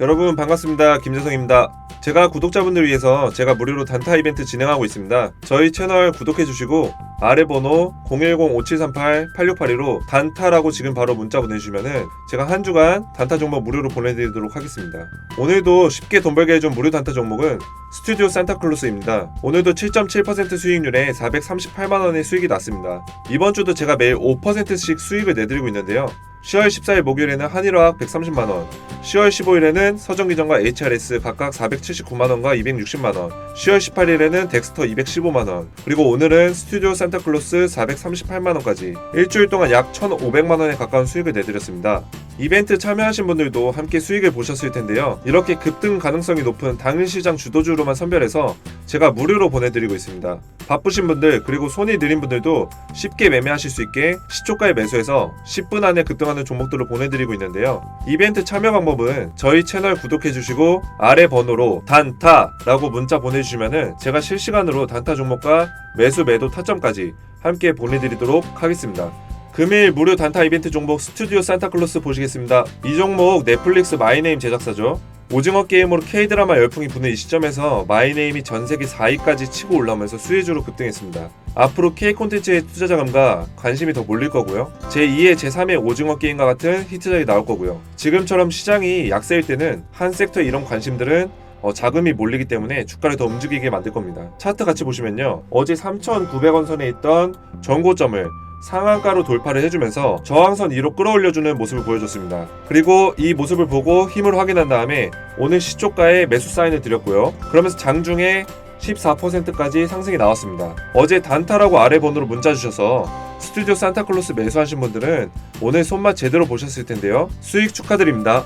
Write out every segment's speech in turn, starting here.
여러분 반갑습니다. 김재성입니다. 제가 구독자분들 위해서 제가 무료로 단타 이벤트 진행하고 있습니다. 저희 채널 구독해 주시고 아래 번호 010-5738-8682로 단타라고 지금 바로 문자 보내주시면은 제가 한 주간 단타 종목 무료로 보내드리도록 하겠습니다. 오늘도 쉽게 돈 벌게 해준 무료 단타 종목은 스튜디오 산타클로스입니다. 오늘도 7.7% 수익률에 438만원의 수익이 났습니다. 이번 주도 제가 매일 5%씩 수익을 내드리고 있는데요. 10월 14일 목요일에는 한일화학 130만원, 10월 15일에는 서정기전과 HRS 각각 479만원과 260만원, 10월 18일에는 덱스터 215만원, 그리고 오늘은 스튜디오 산타클로스 438만원까지 일주일 동안 약 1,500만원에 가까운 수익을 내드렸습니다. 이벤트 참여하신 분들도 함께 수익을 보셨을 텐데요. 이렇게 급등 가능성이 높은 당일 시장 주도주로만 선별해서 제가 무료로 보내드리고 있습니다. 바쁘신 분들 그리고 손이 느린 분들도 쉽게 매매하실 수 있게 시초가에 매수해서 10분 안에 급등하는 종목들을 보내드리고 있는데요. 이벤트 참여 방법은 저희 채널 구독해주시고 아래 번호로 단타라고 문자 보내주시면은 제가 실시간으로 단타 종목과 매수 매도 타점까지 함께 보내드리도록 하겠습니다. 금일 무료 단타 이벤트 종목 스튜디오 산타클로스 보시겠습니다. 이 종목 넷플릭스 마이네임 제작사죠. 오징어 게임으로 K-드라마 열풍이 부는 이 시점에서 마이네임이 전 세계 4위까지 치고 올라오면서 수혜주로 급등했습니다. 앞으로 K 콘텐츠의 투자 자금과 관심이 더 몰릴 거고요. 제2의 제3의 오징어 게임과 같은 히트작이 나올 거고요. 지금처럼 시장이 약세일 때는 한 섹터에 이런 관심들은 어, 자금이 몰리기 때문에 주가를 더 움직이게 만들 겁니다. 차트 같이 보시면요. 어제 3,900원 선에 있던 전고점을 상한가로 돌파를 해주면서 저항선 2로 끌어올려주는 모습을 보여줬습니다. 그리고 이 모습을 보고 힘을 확인한 다음에 오늘 시초가에 매수 사인을 드렸고요. 그러면서 장중에 14%까지 상승이 나왔습니다. 어제 단타라고 아래 번호로 문자 주셔서 스튜디오 산타클로스 매수하신 분들은 오늘 손맛 제대로 보셨을 텐데요. 수익 축하드립니다.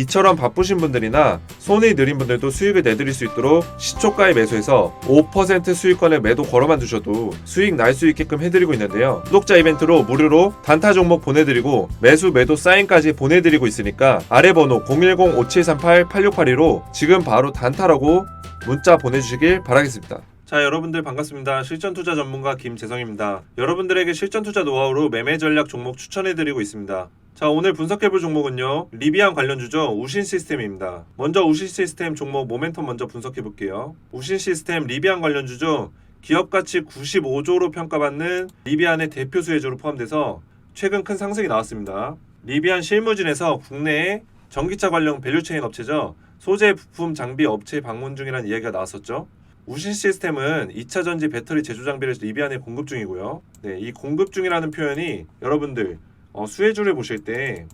이처럼 바쁘신 분들이나 손이 느린 분들도 수익을 내드릴 수 있도록 시초가에 매수해서 5% 수익권에 매도 걸어만 두셔도 수익 날 수 있게끔 해드리고 있는데요. 구독자 이벤트로 무료로 단타 종목 보내드리고 매수 매도 사인까지 보내드리고 있으니까 아래 번호 010-5738-8682로 지금 바로 단타라고 문자 보내주시길 바라겠습니다. 자 여러분들 반갑습니다. 실전 투자 전문가 김재성입니다. 여러분들에게 실전 투자 노하우로 매매 전략 종목 추천해드리고 있습니다. 자 오늘 분석해볼 종목은요. 리비안 관련주죠. 우신 시스템입니다. 먼저 우신 시스템 종목 모멘텀 먼저 분석해볼게요. 우신 시스템 리비안 관련주죠. 기업가치 95조로 평가받는 리비안의 대표 수혜주로 포함돼서 최근 큰 상승이 나왔습니다. 리비안 실무진에서 국내에 전기차 관련 밸류체인 업체죠. 소재 부품 장비 업체 방문 중이라는 이야기가 나왔었죠. 우신 시스템은 2차 전지 배터리 제조 장비를 리비안에 공급 중이고요. 네, 이 공급 중이라는 표현이 여러분들 어, 수혜주를 보실 때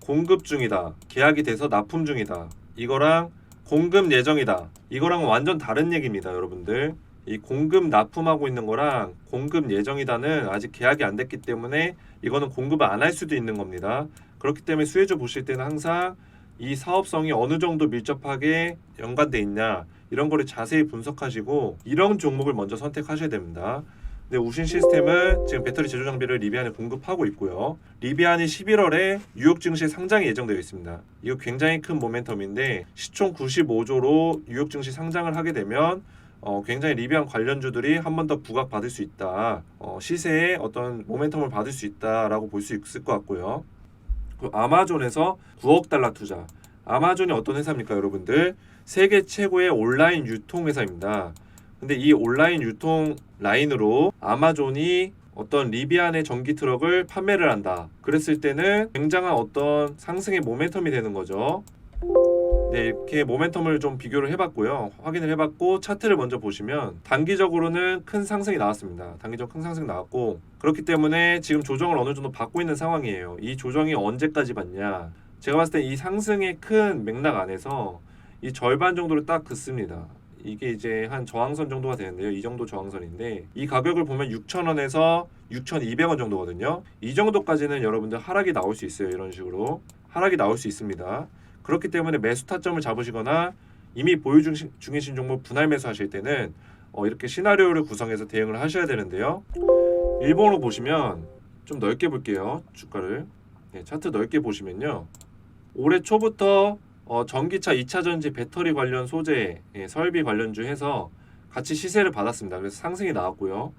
공급 중이다, 계약이 돼서 납품 중이다, 이거랑 공급 예정이다, 이거랑 완전 다른 얘기입니다, 여러분들. 이 공급 납품하고 있는 거랑 공급 예정이다는 아직 계약이 안 됐기 때문에 이거는 공급을 안 할 수도 있는 겁니다. 그렇기 때문에 수혜주 보실 때는 항상 이 사업성이 어느 정도 밀접하게 연관돼 있냐 이런 거를 자세히 분석하시고 이런 종목을 먼저 선택하셔야 됩니다. 네, 우신 시스템은 지금 배터리 제조 장비를 리비안에 공급하고 있고요. 리비안이 11월에 뉴욕 증시에 상장이 예정되어 있습니다. 이거 굉장히 큰 모멘텀인데 시총 95조로 뉴욕 증시 상장을 하게 되면 어, 굉장히 리비안 관련주들이 한 번 더 부각받을 수 있다. 어, 시세에 어떤 모멘텀을 받을 수 있다라고 볼 수 있을 것 같고요. 그 아마존에서 9억 달러 투자. 아마존이 어떤 회사입니까, 여러분들? 세계 최고의 온라인 유통 회사입니다. 근데 이 온라인 유통 라인으로 아마존이 어떤 리비안의 전기 트럭을 판매를 한다. 그랬을 때는 굉장한 어떤 상승의 모멘텀이 되는 거죠. 네, 이렇게 모멘텀을 좀 비교를 해봤고요. 확인을 해봤고 차트를 먼저 보시면 단기적으로는 큰 상승이 나왔습니다. 단기적 큰 상승이 나왔고 그렇기 때문에 지금 조정을 어느 정도 받고 있는 상황이에요. 이 조정이 언제까지 받냐? 제가 봤을 때 이 상승의 큰 맥락 안에서 이 절반 정도를 딱 긋습니다. 이게 이제 한 저항선 정도가 되는데요. 이 정도 저항선인데 이 가격을 보면 6,000원에서 6,200원 정도거든요. 이 정도까지는 여러분들 하락이 나올 수 있어요. 이런 식으로 하락이 나올 수 있습니다. 그렇기 때문에 매수 타점을 잡으시거나 이미 보유 중- 중이신 종목 분할 매수하실 때는 어, 이렇게 시나리오를 구성해서 대응을 하셔야 되는데요. 일본으로 보시면 좀 넓게 볼게요. 주가를 네, 차트 넓게 보시면요. 올해 초부터 어, 전기차 2차 전지 배터리 관련 소재, 예, 설비 관련주 해서 같이 시세를 받았습니다. 그래서 상승이 나왔고요.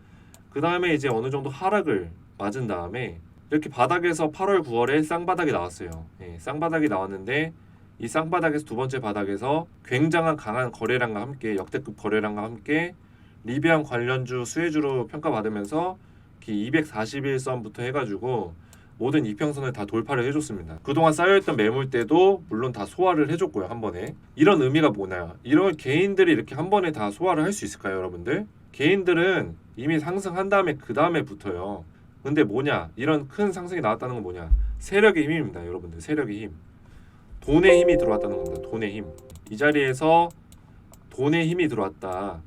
그 다음에 이제 어느 정도 하락을 맞은 다음에 이렇게 바닥에서 8월 9월에 쌍바닥이 나왔어요. 예, 쌍바닥이 나왔는데 이 쌍바닥에서 두 번째 바닥에서 굉장한 강한 거래량과 함께 역대급 거래량과 함께 리비안 관련주 수혜주로 평가받으면서 241선부터 해가지고 모든 이평선을 다 돌파를 해줬습니다. 그동안 쌓여있던 매물대도 물론 다 소화를 해줬고요 한 번에 이런 의미가 뭐나요? 이런 개인들이 이렇게 한 번에 다 소화를 할 수 있을까요, 여러분들? 개인들은 이미 상승한 다음에 그 다음에 붙어요. 근데 뭐냐? 이런 큰 상승이 나왔다는 건 뭐냐? 세력의 힘입니다, 여러분들. 세력의 힘. 돈의 힘이 들어왔다는 겁니다. 돈의 힘. 이 자리에서 돈의 힘이 들어왔다.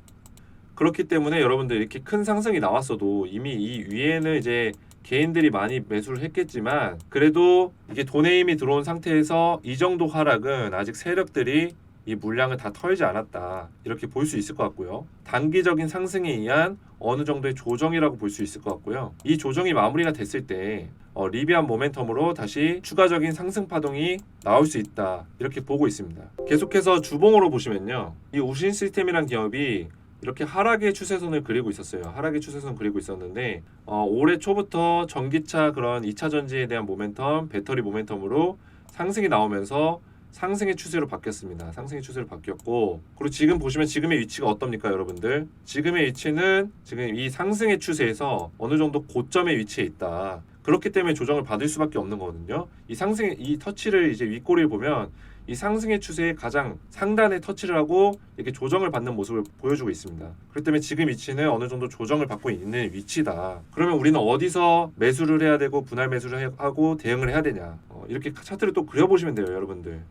그렇기 때문에 여러분들 이렇게 큰 상승이 나왔어도 이미 이 위에는 이제 개인들이 많이 매수를 했겠지만 그래도 이게 돈의 힘이 들어온 상태에서 이 정도 하락은 아직 세력들이 이 물량을 다 털지 않았다. 이렇게 볼 수 있을 것 같고요. 단기적인 상승에 의한 어느 정도의 조정이라고 볼 수 있을 것 같고요. 이 조정이 마무리가 됐을 때 어, 리비안 모멘텀으로 다시 추가적인 상승 파동이 나올 수 있다. 이렇게 보고 있습니다. 계속해서 주봉으로 보시면요. 이 우신 시스템이란 기업이 이렇게 하락의 추세선을 그리고 있었어요. 하락의 추세선 그리고 있었는데 어, 올해 초부터 전기차 그런 2차 전지에 대한 모멘텀, 배터리 모멘텀으로 상승이 나오면서 상승의 추세로 바뀌었습니다. 상승의 추세로 바뀌었고 그리고 지금 보시면 지금의 위치가 어떻습니까, 여러분들? 지금의 위치는 지금 이 상승의 추세에서 어느 정도 고점에 위치해 있다. 그렇기 때문에 조정을 받을 수밖에 없는 거거든요. 이 상승의 이 터치를 이제 윗꼬리를 보면 이 상승의 추세의 가장 상단에 터치를 하고 이렇게 조정을 받는 모습을 보여주고 있습니다. 그렇기 때문에 지금 위치는 어느 정도 조정을 받고 있는 위치다. 그러면 우리는 어디서 매수를 해야 되고 분할 매수를 해- 하고 대응을 해야 되냐? 어, 이렇게 차트를 또 그려보시면 돼요, 여러분들.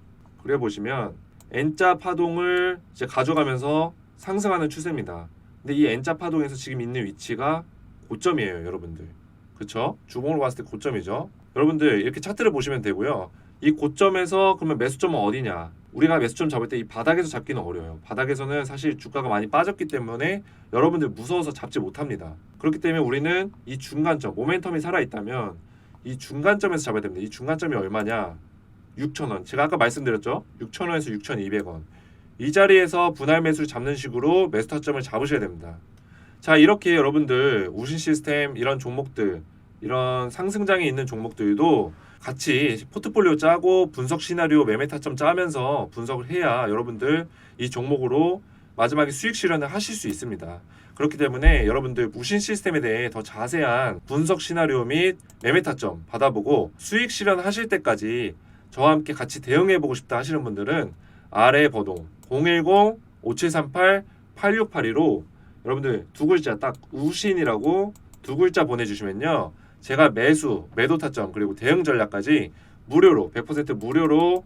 그려보시면 N자 파동을 이제 가져가면서 상승하는 추세입니다. 근데 이 N자 파동에서 지금 있는 위치가 고점이에요, 여러분들. 그쵸? 주봉으로 봤을 때 고점이죠. 여러분들 이렇게 차트를 보시면 되고요. 이 고점에서 그러면 매수점은 어디냐? 우리가 매수점 잡을 때 이 바닥에서 잡기는 어려워요. 바닥에서는 사실 주가가 많이 빠졌기 때문에 여러분들 무서워서 잡지 못합니다. 그렇기 때문에 우리는 이 중간점, 모멘텀이 살아있다면 이 중간점에서 잡아야 됩니다. 이 중간점이 얼마냐? 6,000원. 제가 아까 말씀드렸죠? 6,000원에서 6,200원. 이 자리에서 분할 매수를 잡는 식으로 매수 타점을 잡으셔야 됩니다. 자, 이렇게 여러분들 우신 시스템 이런 종목들, 이런 상승장에 있는 종목들도 같이 포트폴리오 짜고 분석 시나리오 매매 타점 짜면서 분석을 해야 여러분들 이 종목으로 마지막에 수익 실현을 하실 수 있습니다. 그렇기 때문에 여러분들 무신 시스템에 대해 더 자세한 분석 시나리오 및 매매 타점 받아보고 수익 실현 하실 때까지 저와 함께 같이 대응해 보고 싶다 하시는 분들은 아래 번호 010-5738-8682로 여러분들 두 글자 딱 우신이라고 두 글자 보내주시면요. 제가 매수, 매도 타점 그리고 대응 전략까지 무료로 100% 무료로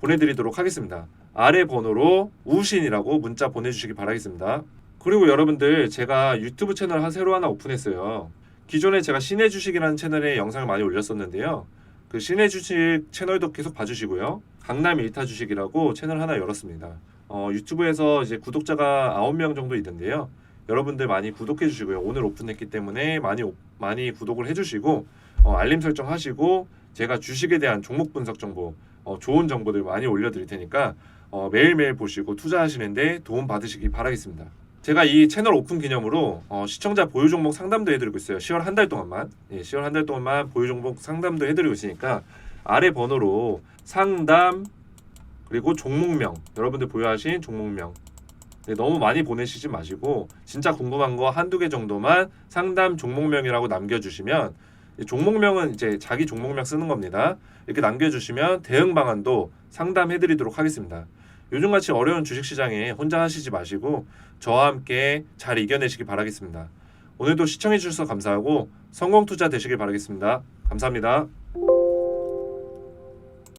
보내드리도록 하겠습니다. 아래 번호로 우신이라고 문자 보내주시기 바라겠습니다. 그리고 여러분들 제가 유튜브 채널 한 새로 하나 오픈했어요. 기존에 제가 신의 주식이라는 채널에 영상을 많이 올렸었는데요. 그 신의 주식 채널도 계속 봐주시고요. 강남 일타 주식이라고 채널 하나 열었습니다. 어, 유튜브에서 이제 구독자가 9명 정도 있는데요. 여러분들 많이 구독해 주시고요. 오늘 오픈했기 때문에 많이 오- 많이 구독을 해 주시고 어, 알림 설정하시고 제가 주식에 대한 종목 분석 정보 어, 좋은 정보들 많이 올려드릴 테니까 어, 매일매일 보시고 투자하시는데 도움 받으시기 바라겠습니다. 제가 이 채널 오픈 기념으로 어, 시청자 보유 종목 상담도 해드리고 있어요. 10월 한 달 동안만 예, 10월 한 달 동안만 보유 종목 상담도 해드리고 있으니까 아래 번호로 상담 그리고 종목명 여러분들 보유하신 종목명 네, 너무 많이 보내시지 마시고 진짜 궁금한 거 한두 개 정도만 상담 종목명이라고 남겨주시면 이 종목명은 이제 자기 종목명 쓰는 겁니다. 이렇게 남겨주시면 대응 방안도 상담해드리도록 하겠습니다. 요즘같이 어려운 주식시장에 혼자 하시지 마시고 저와 함께 잘 이겨내시기 바라겠습니다. 오늘도 시청해주셔서 감사하고 성공 투자 되시길 바라겠습니다. 감사합니다.